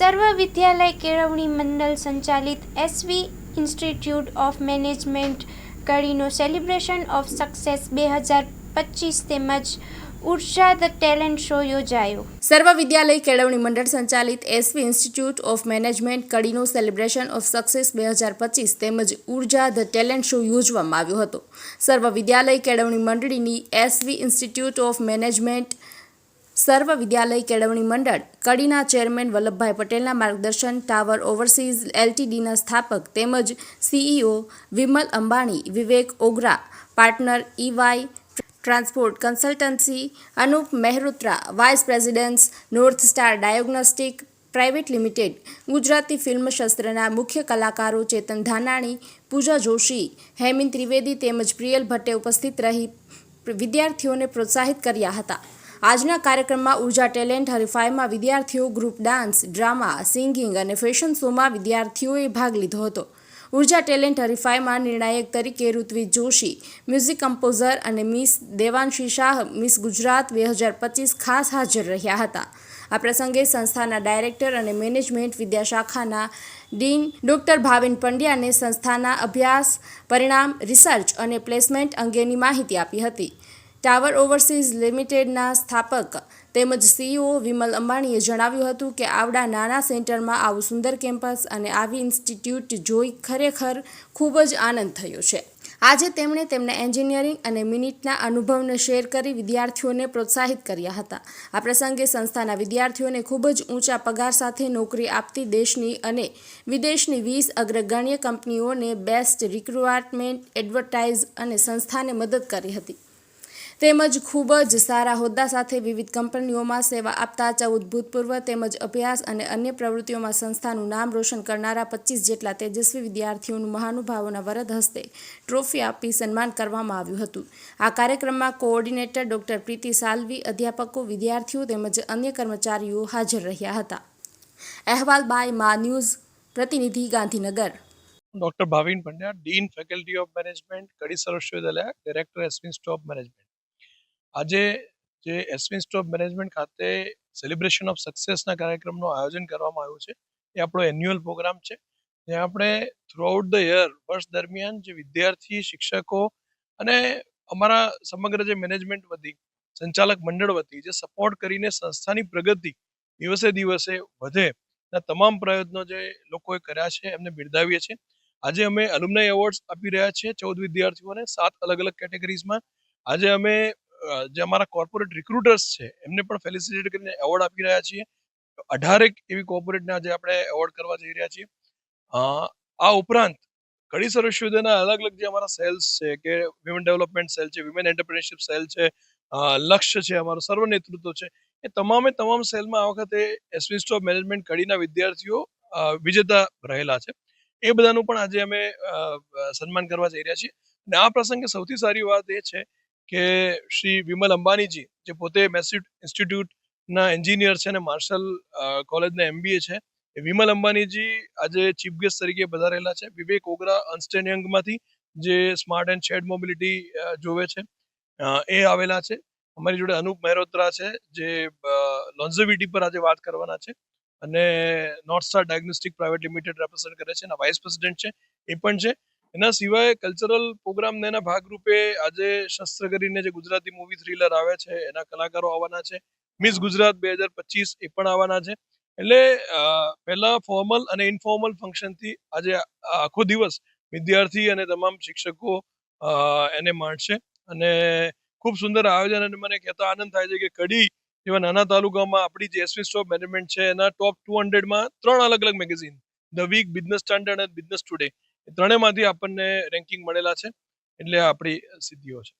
સર્વ વિદ્યાલય કેળવણી મંડળ સંચાલિત એસવી ઇન્સ્ટિટ્યૂટ ઓફ મેનેજમેન્ટ કડીનો સેલિબ્રેશન ઓફ સક્સેસ બે હજાર પચીસ તેમજ ઊર્જા ધ ટેલેન્ટ શો યોજાયો. સર્વ વિદ્યાલય કેળવણી મંડળ સંચાલિત એસવી ઇન્સ્ટિટ્યૂટ ઓફ મેનેજમેન્ટ કડીનો સેલિબ્રેશન ઓફ સક્સેસ બે હજાર પચીસ તેમજ ઊર્જા ધ ટેલેન્ટ શો યોજવામાં આવ્યો હતો. Sarva Vidyalaya Kelavani મંડળીની SV institute of management Sarva Vidyalaya Kelavani મંડળ, કડીના ચેરમેન વલ્લભભાઈ પટેલના માર્ગદર્શન, ટાવર ઓવરસીઝ એલટીડીના સ્થાપક તેમજ CEO Vimal Ambani, Vivek Ogra, partner EY transport consultancy, Anup Mehrotra, vice presidents, North Star Diagnostic Private Limited, Gujarati film શસ્ત્રના મુખ્ય કલાકારો ચેતન ધાનાણી, પૂજા જોશી હેમિન ત્રિવેદી તેમજ પ્રિયલ ભટ્ટે ઉપસ્થિત રહી વિદ્યાર્થીઓને પ્રોત્સાહિત કર્યા હતા. આજના કાર્યક્રમમાં ઊર્જા ટેલેન્ટ હરીફાઈમાં વિદ્યાર્થીઓ, ગ્રુપ ડાન્સ, ડ્રામા, સિંગિંગ અને ફેશન શોમાં વિદ્યાર્થીઓએ ભાગ લીધો હતો. ઊર્જા ટેલેન્ટ હરીફાઈમાં નિર્ણાયક તરીકે ઋત્વી જોશી, મ્યુઝિક કમ્પોઝર અને મિસ દેવાંશી શાહ, મિસ ગુજરાત બે હજાર પચીસ ખાસ હાજર રહ્યા હતા. આ પ્રસંગે સંસ્થાના ડાયરેક્ટર અને મેનેજમેન્ટ વિદ્યાશાખાના ડીન ડોક્ટર ભાવિન પંડ્યાને સંસ્થાના અભ્યાસ, પરિણામ, રિસર્ચ અને પ્લેસમેન્ટ અંગેની માહિતી આપી હતી. ટાવર ઓવરસીઝ લિમિટેડના સ્થાપક તેમજ સીઈઓ વિમલ અંબાણીએ જણાવ્યું હતું કે આવડા નાના સેન્ટરમાં આવું સુંદર કેમ્પસ અને આવી ઇન્સ્ટિટ્યૂટ જોઈ ખરેખર ખૂબ જ આનંદ થયો છે. આજે તેમણે તેમના એન્જિનિયરિંગ અને મિનિટના અનુભવને શેર કરી વિદ્યાર્થીઓને પ્રોત્સાહિત કર્યા હતા. આ પ્રસંગે સંસ્થાના વિદ્યાર્થીઓને ખૂબ જ ઊંચા પગાર સાથે નોકરી આપતી દેશની અને વિદેશની વીસ અગ્રગણ્ય કંપનીઓને બેસ્ટ રિક્રુટમેન્ટ એડવર્ટાઇઝ અને સંસ્થાને મદદ કરી હતી. તેમજ ખૂબ જ સારા હોદ્દા સાથે વિવિધ કંપનીઓમાં સેવા આપતા ચૌદ ભૂતપૂર્વ તેમજ અભ્યાસ અને અન્ય પ્રવૃત્તિઓમાં સંસ્થાનું નામ રોશન કરનારા પચીસ જેટલા તેજસ્વી વિદ્યાર્થીઓનું મહાનુભાવોના વરદ હસ્તે ટ્રોફી આપી સન્માન કરવામાં આવ્યું હતું. આ કાર્યક્રમમાં કોઓર્ડિનેટર ડોક્ટર પ્રીતિ સાલવી, અધ્યાપકો, વિદ્યાર્થીઓ તેમજ અન્ય કર્મચારીઓ હાજર રહ્યા હતા. અહેવાલ બાય મા ન્યૂઝ, પ્રતિનિધિ Gandhinagar. Doctor Bhavin Pandya, dean faculty of management Kadi Sarva Vishwavidyalaya, director એસવિન of management. આજે જે એસવિન સ્ટોપ મેનેજમેન્ટ ખાતે સેલિબ્રેશન ઓફ સક્સેસના કાર્યક્રમનું આયોજન કરવામાં આવ્યું છે, એ આપણો એન્યુઅલ પ્રોગ્રામ છે. જ્યાં આપણે થ્રુઆઉટ ધ યર વર્ષ દરમિયાન જે વિદ્યાર્થી, શિક્ષકો અને અમારા સમગ્ર જે મેનેજમેન્ટ વતી, સંચાલક મંડળ વતી જે સપોર્ટ કરીને સંસ્થાની પ્રગતિ દિવસે દિવસે વધે તમામ પ્રયત્નો જે લોકોએ કર્યા છે, એમને બિરદાવીએ છીએ. આજે અમે અલુમનાઈ એવોર્ડ્સ આપી રહ્યા છીએ ચૌદ વિદ્યાર્થીઓને સાત અલગ અલગ કેટેગરીઝમાં આજે અમે જે અમારા કોર્પોરેટ રિક્રુટર્સ છે, એમને પણ ફેલિસિટેટ કરીને એવોર્ડ આપી રહ્યા છીએ. અઢારેક એવી કોર્પોરેટને આજે આપણે એવોર્ડ કરવા જઈ રહ્યા છીએ. આ ઉપરાંત કડી સર વિશ્વવિદ્યાલયના અલગ અલગ જે અમારા સેલ્સ છે, કે વિમેન ડેવલપમેન્ટ સેલ છે વિમેન એન્ટરપ્રિનરશિપ સેલ છે લક્ષ્ય છે અમારું, સર્વ નેતૃત્વ છે. એ તમામે તમામ સેલમાં આ વખતે એસવી સ્ટોપ મેનેજમેન્ટ કડીના વિદ્યાર્થીઓ વિજેતા રહેલા છે. એ બધાનું પણ આજે અમે સન્માન કરવા જઈ રહ્યા છીએ. અને આ પ્રસંગે સૌથી સારી વાત એ છે કે શ્રી વિમલ અંબાણીજી જે પોતે મેસ્યુટ ઇન્સ્ટિટ્યૂટના એન્જિનિયર છે અને માર્શલ કોલેજના એમબીએ છે, એ વિમલ અંબાણીજી આજે ચીફ ગેસ્ટ તરીકે પધારેલા છે. વિવેક ઓગરા યંગમાંથી જે સ્માર્ટ એન્ડ શેડ મોબિલિટી જોવે છે. એ આવેલા છે. અમારી જોડે અનુપ મહેરોત્રા છે, જે લોન્ઝેવિટી પર આજે વાત કરવાના છે અને North Star Diagnostic Private Limited represent કરે છે એના વાઇસ પ્રેસિડેન્ટ છે. એ પણ છે. એના સિવાય કલ્ચરલ પ્રોગ્રામ એના ભાગરૂપે આજે શસ્ત્ર કરીને જે ગુજરાતી મૂવી થ્રિલર આવે છે, એના કલાકારો આવવાના છે. મિસ ગુજરાત બે હજાર પચીસ એ પણ આવવાના છે. એટલે પહેલા ફોર્મલ અને ઇનફોર્મલ ફંક્શનથી આજે આખો દિવસ વિદ્યાર્થી અને તમામ શિક્ષકો એને માણશે. અને ખૂબ સુંદર આયોજન અને મને કહેતા આનંદ થાય છે કે કડી જેવા નાના તાલુકામાં આપણી જે એસવી સ્ટોપ મેનેજમેન્ટ છે, એના ટોપ ટુ હંડ્રેડમાં ત્રણ અલગ અલગ magazine The Week Business Standard અને બિઝનેસ ટુડે ત્રણેયમાંથી આપણને રેન્કિંગ મળેલા છે. એટલે આપણી સિદ્ધિઓ છે.